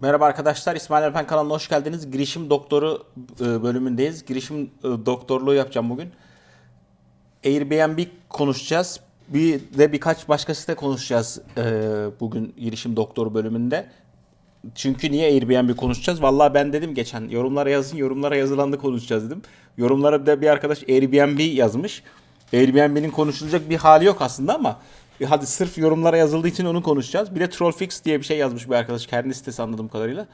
Merhaba arkadaşlar, İsmail Erpen kanalına hoş geldiniz. Girişim doktoru e, bölümündeyiz. Girişim e, doktorluğu yapacağım bugün. Airbnb konuşacağız. Bir de birkaç başka site konuşacağız e, bugün girişim doktoru bölümünde. Çünkü niye Airbnb konuşacağız? Vallahi ben dedim geçen yorumlara yazın, yorumlara yazılandı konuşacağız dedim. Yorumlara da bir arkadaş Airbnb yazmış. Airbnb'nin konuşulacak bir hali yok aslında ama hadi sırf yorumlara yazıldığı için onu konuşacağız. Bir de Trollfix diye bir şey yazmış bir arkadaş kendi sitesi anladığım kadarıyla.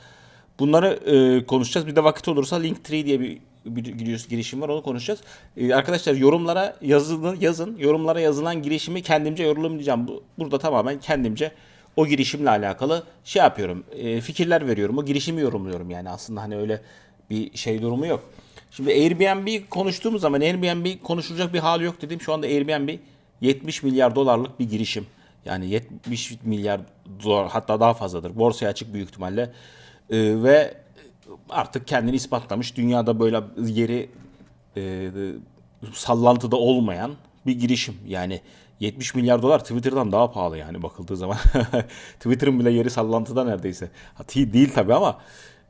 Bunları e, konuşacağız. Bir de vakit olursa Linktree diye bir, bir giriş- girişim var onu konuşacağız. E, arkadaşlar yorumlara yazın, yazın. Yorumlara yazılan girişimi kendimce yorumlayacağım. Bu, burada tamamen kendimce o girişimle alakalı şey yapıyorum. e, fikirler veriyorum. O girişimi yorumluyorum yani aslında hani öyle bir şey durumu yok. Şimdi Airbnb konuştuğumuz zaman Airbnb konuşulacak bir hali yok dedim. Şu anda Airbnb 70 milyar dolarlık bir girişim. Yani 70 milyar dolar hatta daha fazladır. Borsaya açık büyük ihtimalle. Ee, ve artık kendini ispatlamış. Dünyada böyle yeri e, sallantıda olmayan bir girişim. Yani 70 milyar dolar Twitter'dan daha pahalı yani bakıldığı zaman. Twitter'ın bile yeri sallantıda neredeyse. Ha, ti- değil tabii ama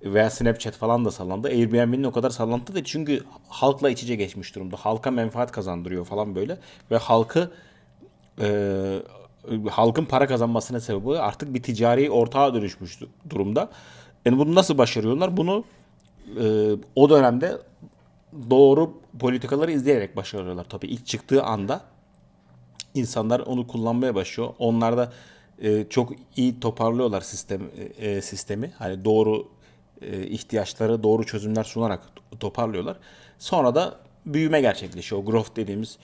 veya Snapchat falan da sallandı. Airbnb'nin o kadar sallantı değil. Çünkü halkla iç içe geçmiş durumda. Halka menfaat kazandırıyor falan böyle. Ve halkı e, halkın para kazanmasına oluyor. Artık bir ticari ortağa dönüşmüş du- durumda. Yani bunu nasıl başarıyorlar? Bunu e, o dönemde doğru politikaları izleyerek başarıyorlar. Tabii ilk çıktığı anda insanlar onu kullanmaya başlıyor. Onlar da e, çok iyi toparlıyorlar sistem e, sistemi. Hani doğru e, ihtiyaçları doğru çözümler sunarak toparlıyorlar. Sonra da büyüme gerçekleşiyor. Growth dediğimiz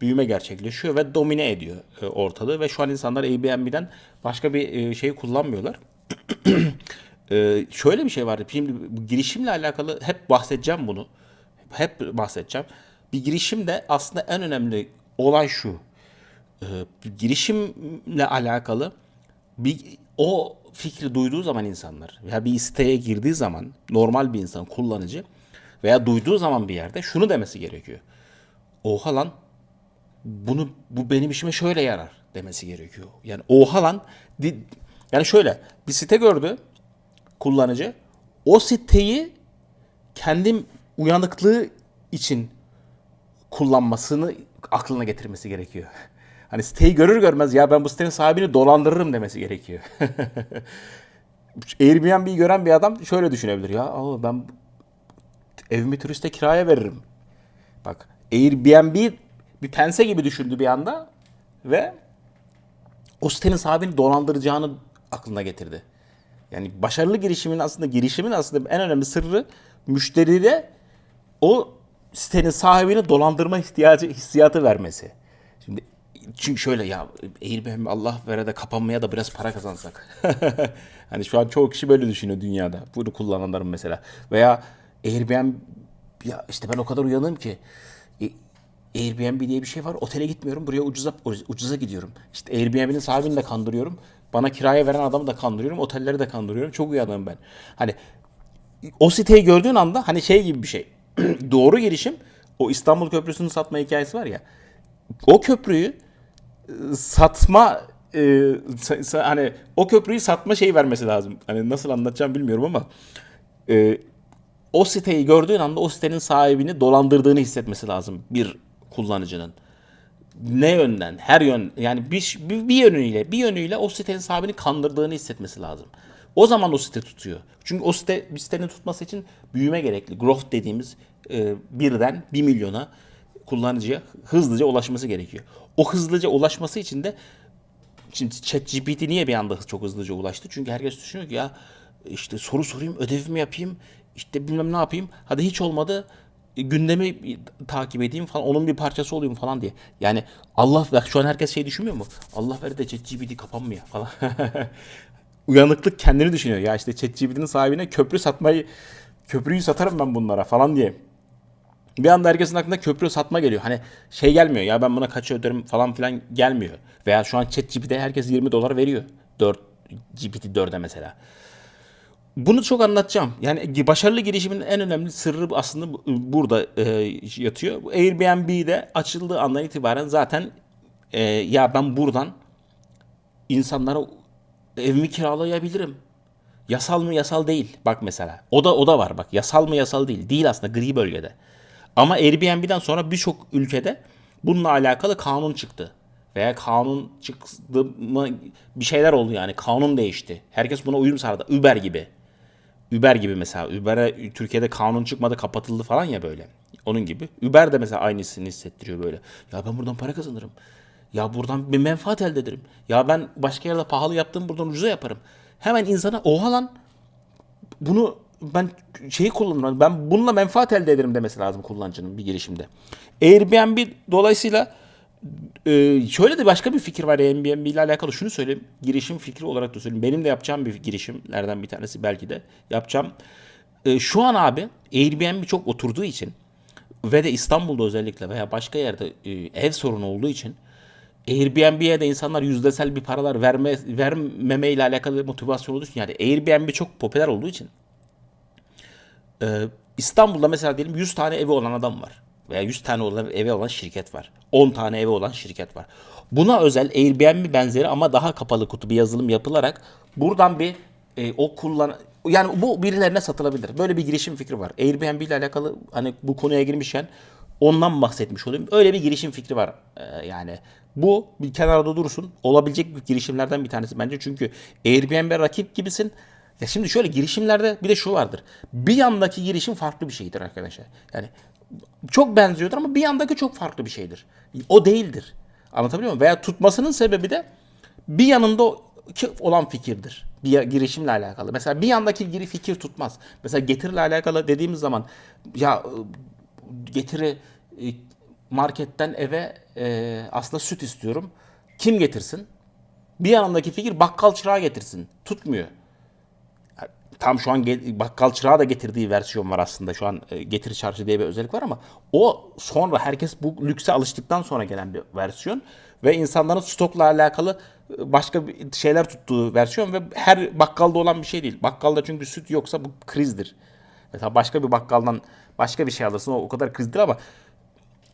büyüme gerçekleşiyor ve domine ediyor e, ortalığı ve şu an insanlar Airbnb'den başka bir e, şey kullanmıyorlar. Ee, şöyle bir şey vardı. Şimdi girişimle alakalı hep bahsedeceğim bunu. Hep bahsedeceğim. Bir girişimde aslında en önemli olay şu. Ee, girişimle alakalı bir o fikri duyduğu zaman insanlar veya bir siteye girdiği zaman normal bir insan kullanıcı veya duyduğu zaman bir yerde şunu demesi gerekiyor. Oha lan bunu bu benim işime şöyle yarar demesi gerekiyor. Yani oha lan yani şöyle bir site gördü kullanıcı o siteyi kendim uyanıklığı için kullanmasını aklına getirmesi gerekiyor. Hani siteyi görür görmez ya ben bu sitenin sahibini dolandırırım demesi gerekiyor. Airbnb'yi gören bir adam şöyle düşünebilir ya ben evimi turiste kiraya veririm. Bak Airbnb bir pense gibi düşündü bir anda ve o sitenin sahibini dolandıracağını aklına getirdi. Yani başarılı girişimin aslında girişimin aslında en önemli sırrı müşteride o sitenin sahibini dolandırma ihtiyacı hissiyatı vermesi. Şimdi çünkü şöyle ya Airbnb Allah vere de kapanmaya da biraz para kazansak. hani şu an çoğu kişi böyle düşünüyor dünyada. Bunu kullananların mesela. Veya Airbnb ya işte ben o kadar uyanığım ki Airbnb diye bir şey var. Otele gitmiyorum. Buraya ucuza ucuza gidiyorum. İşte Airbnb'nin sahibini de kandırıyorum. Bana kiraya veren adamı da kandırıyorum. Otelleri de kandırıyorum. Çok uyanığım ben. Hani o siteyi gördüğün anda hani şey gibi bir şey. Doğru girişim o İstanbul Köprüsü'nü satma hikayesi var ya. O köprüyü e, satma e, hani o köprüyü satma şeyi vermesi lazım. Hani nasıl anlatacağım bilmiyorum ama e, o siteyi gördüğün anda o sitenin sahibini dolandırdığını hissetmesi lazım bir kullanıcının. Ne yönden? Her yön yani bir, bir, bir yönüyle bir yönüyle o sitenin sahibini kandırdığını hissetmesi lazım. O zaman o site tutuyor. Çünkü o site bir sitenin tutması için büyüme gerekli. Growth dediğimiz e, birden 1 milyona kullanıcıya hızlıca ulaşması gerekiyor. O hızlıca ulaşması için de Şimdi ChatGPT niye bir anda çok hızlıca ulaştı? Çünkü herkes düşünüyor ki ya işte soru sorayım, ödevimi yapayım, işte bilmem ne yapayım. Hadi hiç olmadı gündemi takip edeyim falan, onun bir parçası olayım falan diye. Yani Allah bak şu an herkes şey düşünmüyor mu? Allah ver de ChatGPT kapanmıyor falan. Uyanıklık kendini düşünüyor. Ya işte ChatGPT'nin sahibine köprü satmayı, köprüyü satarım ben bunlara falan diye. Bir anda herkesin aklına köprü satma geliyor. Hani şey gelmiyor ya ben buna kaç öderim falan filan gelmiyor. Veya şu an ChatGPT'ye herkes 20 dolar veriyor. 4 GPT 4'e mesela. Bunu çok anlatacağım. Yani başarılı girişimin en önemli sırrı aslında bu- burada e, yatıyor. Airbnb'de açıldığı andan itibaren zaten e, ya ben buradan insanlara evimi kiralayabilirim. Yasal mı yasal değil. Bak mesela. O da o da var bak. Yasal mı yasal değil. Değil aslında gri bölgede. Ama Airbnb'den sonra birçok ülkede bununla alakalı kanun çıktı. Veya kanun çıktı mı bir şeyler oldu yani. Kanun değişti. Herkes buna uyum sağladı. Uber gibi. Uber gibi mesela. Uber'e Türkiye'de kanun çıkmadı kapatıldı falan ya böyle. Onun gibi. Uber de mesela aynısını hissettiriyor böyle. Ya ben buradan para kazanırım. Ya buradan bir menfaat elde ederim. Ya ben başka yerde pahalı yaptığım buradan ucuza yaparım. Hemen insana oha lan bunu ben şeyi kullanırım. Ben bununla menfaat elde ederim demesi lazım kullanıcının bir girişimde. Airbnb dolayısıyla e, şöyle de başka bir fikir var Airbnb ile alakalı. Şunu söyleyeyim. Girişim fikri olarak da söyleyeyim. Benim de yapacağım bir girişimlerden bir tanesi belki de yapacağım. E, şu an abi Airbnb çok oturduğu için ve de İstanbul'da özellikle veya başka yerde e, ev sorunu olduğu için Airbnb'ye de insanlar yüzdesel bir paralar verme vermeme ile alakalı motivasyon olduğu için yani Airbnb çok popüler olduğu için e, İstanbul'da mesela diyelim 100 tane evi olan adam var. Veya 100 tane olan evi olan şirket var. 10 tane evi olan şirket var. Buna özel Airbnb benzeri ama daha kapalı kutu bir yazılım yapılarak buradan bir e, o kullan yani bu birilerine satılabilir. Böyle bir girişim fikri var. Airbnb ile alakalı hani bu konuya girmişken ondan bahsetmiş olayım. Öyle bir girişim fikri var. Ee, yani bu bir kenarda dursun. Olabilecek bir girişimlerden bir tanesi bence. Çünkü Airbnb rakip gibisin. Ya şimdi şöyle girişimlerde bir de şu vardır. Bir yandaki girişim farklı bir şeydir arkadaşlar. Yani çok benziyordur ama bir yandaki çok farklı bir şeydir. O değildir. Anlatabiliyor muyum? Veya tutmasının sebebi de bir yanında olan fikirdir. Bir girişimle alakalı. Mesela bir yandaki giri fikir tutmaz. Mesela getiriyle alakalı dediğimiz zaman ya getiri e, marketten eve e, aslında süt istiyorum. Kim getirsin? Bir yanındaki fikir bakkal çırağı getirsin. Tutmuyor. Tam şu an bakkal çırağı da getirdiği versiyon var aslında. Şu an e, getir çarşı diye bir özellik var ama o sonra herkes bu lükse alıştıktan sonra gelen bir versiyon ve insanların stokla alakalı e, başka şeyler tuttuğu versiyon ve her bakkalda olan bir şey değil. Bakkalda çünkü süt yoksa bu krizdir. Mesela başka bir bakkaldan başka bir şey alırsın o, o kadar krizdir ama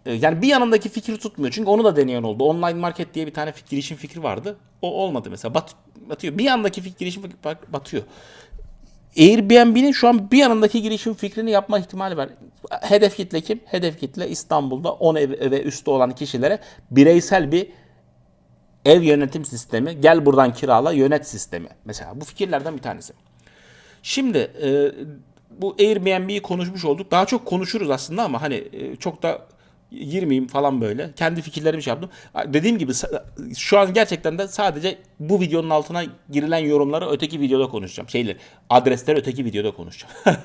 e, yani bir yanındaki fikri tutmuyor. Çünkü onu da deneyen oldu. Online market diye bir tane fikir, girişim fikri vardı. O olmadı mesela. Bat, batıyor. Bir yandaki fikir, girişim batıyor. Airbnb'nin şu an bir yanındaki girişim fikrini yapma ihtimali var. Hedef kitle kim? Hedef kitle İstanbul'da 10 ev ve üstü olan kişilere bireysel bir ev yönetim sistemi, gel buradan kirala yönet sistemi. Mesela bu fikirlerden bir tanesi. Şimdi e, bu Airbnb'yi konuşmuş olduk. Daha çok konuşuruz aslında ama hani e, çok da girmeyeyim falan böyle. Kendi fikirlerimi şey yaptım. Dediğim gibi şu an gerçekten de sadece bu videonun altına girilen yorumları öteki videoda konuşacağım. Şeyler, adresleri öteki videoda konuşacağım.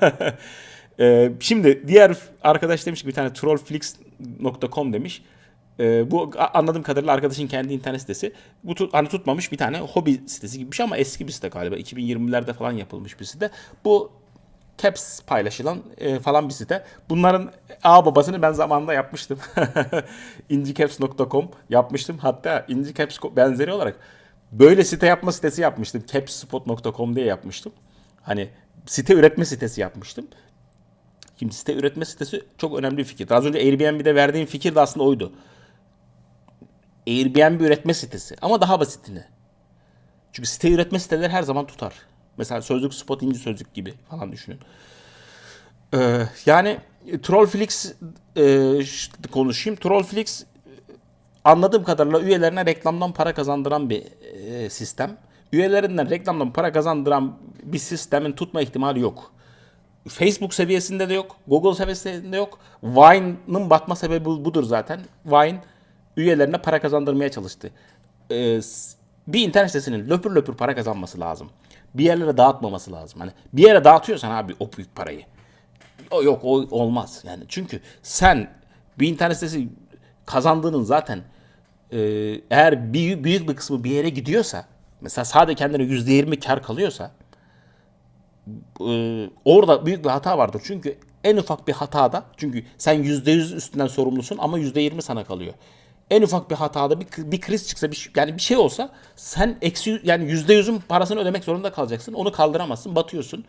ee, şimdi diğer arkadaş demiş ki bir tane trollflix.com demiş. Ee, bu anladığım kadarıyla arkadaşın kendi internet sitesi. Bu tut, hani tutmamış bir tane hobi sitesi gibi bir şey ama eski bir site galiba. 2020'lerde falan yapılmış bir site. Bu caps paylaşılan e, falan bir site. Bunların A babasını ben zamanında yapmıştım. incicaps.com yapmıştım. Hatta incicaps benzeri olarak böyle site yapma sitesi yapmıştım. capspot.com diye yapmıştım. Hani site üretme sitesi yapmıştım. Şimdi site üretme sitesi çok önemli bir fikir. Az önce Airbnb'de verdiğim fikir de aslında oydu. Airbnb üretme sitesi ama daha basitini. Çünkü site üretme siteleri her zaman tutar. Mesela sözlük spot inci sözlük gibi falan düşünün. Ee, yani Trollflix e, konuşayım. Trollflix anladığım kadarıyla üyelerine reklamdan para kazandıran bir e, sistem. Üyelerinden reklamdan para kazandıran bir sistemin tutma ihtimali yok. Facebook seviyesinde de yok. Google seviyesinde de yok. Vine'ın batma sebebi budur zaten. Vine üyelerine para kazandırmaya çalıştı. Ee, bir internet sitesinin löpür löpür para kazanması lazım bir yerlere dağıtmaması lazım. Hani bir yere dağıtıyorsan abi o büyük parayı. O yok o olmaz yani. Çünkü sen bir internet sitesi kazandığının zaten e, eğer bir, büyük bir kısmı bir yere gidiyorsa mesela sadece kendine yüzde yirmi kar kalıyorsa e, orada büyük bir hata vardır. Çünkü en ufak bir hatada çünkü sen yüzde yüz üstünden sorumlusun ama yüzde yirmi sana kalıyor en ufak bir hatada bir, bir kriz çıksa bir, yani bir şey olsa sen eksi yani yüzde yüzün parasını ödemek zorunda kalacaksın. Onu kaldıramazsın. Batıyorsun.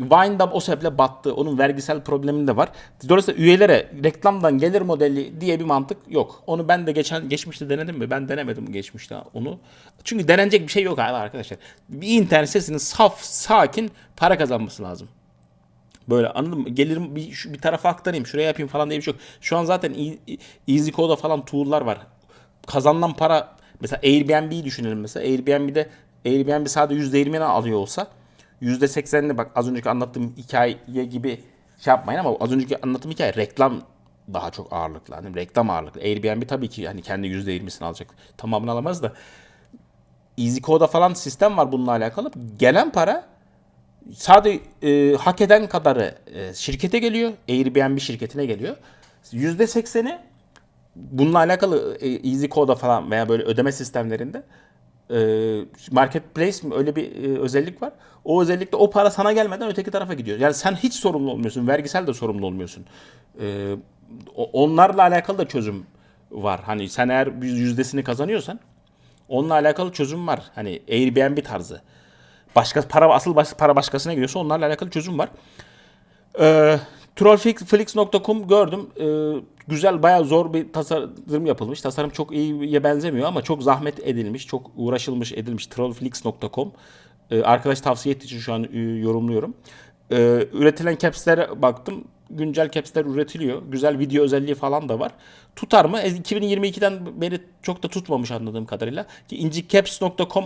Da o sebeple battı. Onun vergisel problemi de var. Dolayısıyla üyelere reklamdan gelir modeli diye bir mantık yok. Onu ben de geçen geçmişte denedim mi? Ben denemedim geçmişte onu. Çünkü denenecek bir şey yok abi arkadaşlar. Bir internet sitesinin saf, sakin para kazanması lazım. Böyle anladın mı? Gelirim bir, şu, bir tarafa aktarayım, şuraya yapayım falan diye bir şey yok. Şu an zaten e- e- EasyCode'da falan tool'lar var. Kazanılan para mesela Airbnb'yi düşünelim mesela. Airbnb'de Airbnb sadece %20'ni alıyor olsa %80'ini bak az önceki anlattığım hikaye gibi şey yapmayın ama az önceki anlattığım hikaye reklam daha çok ağırlıklı. Hani reklam ağırlıklı. Airbnb tabii ki hani kendi %20'sini alacak. Tamamını alamaz da EasyCode'da falan sistem var bununla alakalı. Gelen para sadece e, hak eden kadarı e, şirkete geliyor. Airbnb şirketine geliyor. %80'i bununla alakalı e, EasyCode'da falan veya böyle ödeme sistemlerinde e, marketplace mi öyle bir e, özellik var. O özellikle o para sana gelmeden öteki tarafa gidiyor. Yani sen hiç sorumlu olmuyorsun. Vergisel de sorumlu olmuyorsun. E, onlarla alakalı da çözüm var. Hani sen eğer yüzdesini kazanıyorsan onunla alakalı çözüm var. Hani Airbnb tarzı. Başka para asıl para başkasına gidiyorsa onlarla alakalı çözüm var. Ee, Trollflix.com gördüm. Ee, güzel bayağı zor bir tasarım yapılmış. Tasarım çok iyiye benzemiyor ama çok zahmet edilmiş, çok uğraşılmış edilmiş. Trollflix.com Ee, arkadaş tavsiye ettiği için şu an e, yorumluyorum. Ee, üretilen capslere baktım. Güncel capsler üretiliyor. Güzel video özelliği falan da var. Tutar mı? E, 2022'den beri çok da tutmamış anladığım kadarıyla. Ki incicaps.com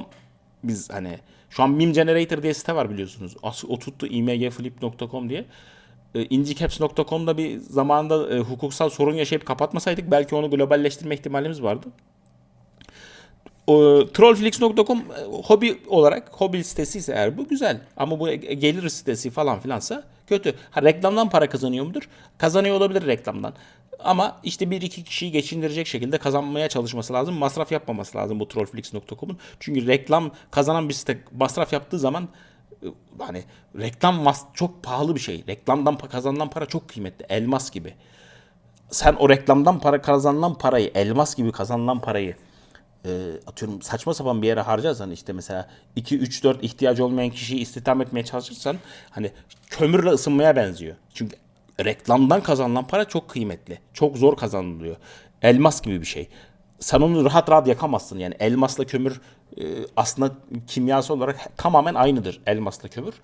biz hani şu an meme generator diye site var biliyorsunuz. As- O tuttu imgflip.com diye. E, incicaps.com'da bir zamanda e, hukuksal sorun yaşayıp kapatmasaydık belki onu globalleştirme ihtimalimiz vardı. Trollflix.com e, hobi olarak hobi sitesi ise eğer bu güzel. Ama bu e- gelir sitesi falan filansa kötü. Ha, reklamdan para kazanıyor mudur? Kazanıyor olabilir reklamdan. Ama işte bir iki kişiyi geçindirecek şekilde kazanmaya çalışması lazım. Masraf yapmaması lazım bu Trollflix.com'un. Çünkü reklam kazanan bir site masraf yaptığı zaman e, hani reklam çok pahalı bir şey. Reklamdan kazanılan para çok kıymetli. Elmas gibi. Sen o reklamdan para kazanılan parayı, elmas gibi kazanılan parayı e, atıyorum saçma sapan bir yere harcarsan işte mesela 2 3 4 ihtiyacı olmayan kişiyi istihdam etmeye çalışırsan hani kömürle ısınmaya benziyor. Çünkü reklamdan kazanılan para çok kıymetli. Çok zor kazanılıyor. Elmas gibi bir şey. Sen onu rahat rahat yakamazsın. Yani elmasla kömür e, aslında kimyası olarak tamamen aynıdır elmasla kömür.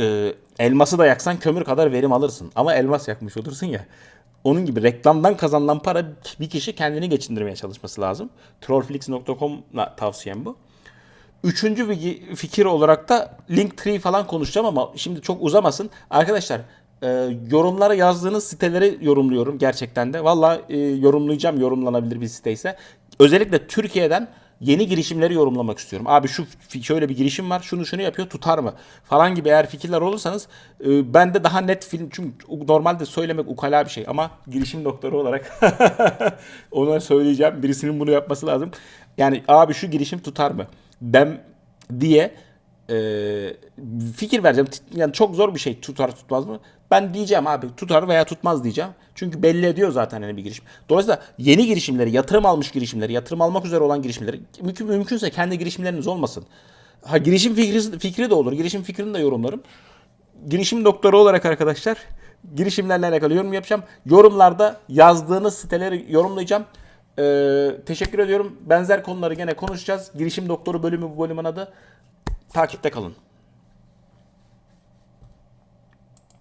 E, elması da yaksan kömür kadar verim alırsın. Ama elmas yakmış olursun ya. Onun gibi reklamdan kazanılan para bir kişi kendini geçindirmeye çalışması lazım. Trollflix.com'la tavsiyem bu. Üçüncü bir fikir olarak da Linktree falan konuşacağım ama şimdi çok uzamasın. Arkadaşlar e, yorumlara yazdığınız siteleri yorumluyorum gerçekten de. Valla e, yorumlayacağım yorumlanabilir bir site ise. Özellikle Türkiye'den yeni girişimleri yorumlamak istiyorum. Abi şu şöyle bir girişim var. Şunu şunu yapıyor tutar mı? Falan gibi eğer fikirler olursanız e, ben de daha net film çünkü normalde söylemek ukala bir şey ama girişim doktoru olarak ona söyleyeceğim. Birisinin bunu yapması lazım. Yani abi şu girişim tutar mı? Ben diye e, fikir vereceğim. Yani çok zor bir şey tutar tutmaz mı? Ben diyeceğim abi tutar veya tutmaz diyeceğim. Çünkü belli ediyor zaten hani bir girişim. Dolayısıyla yeni girişimleri, yatırım almış girişimleri, yatırım almak üzere olan girişimleri mümkün, mümkünse kendi girişimleriniz olmasın. Ha girişim fikri, fikri de olur. Girişim fikrini de yorumlarım. Girişim doktoru olarak arkadaşlar girişimlerle alakalı yorum yapacağım. Yorumlarda yazdığınız siteleri yorumlayacağım. Ee, teşekkür ediyorum. Benzer konuları gene konuşacağız. Girişim doktoru bölümü bu bölümün adı. Takipte kalın.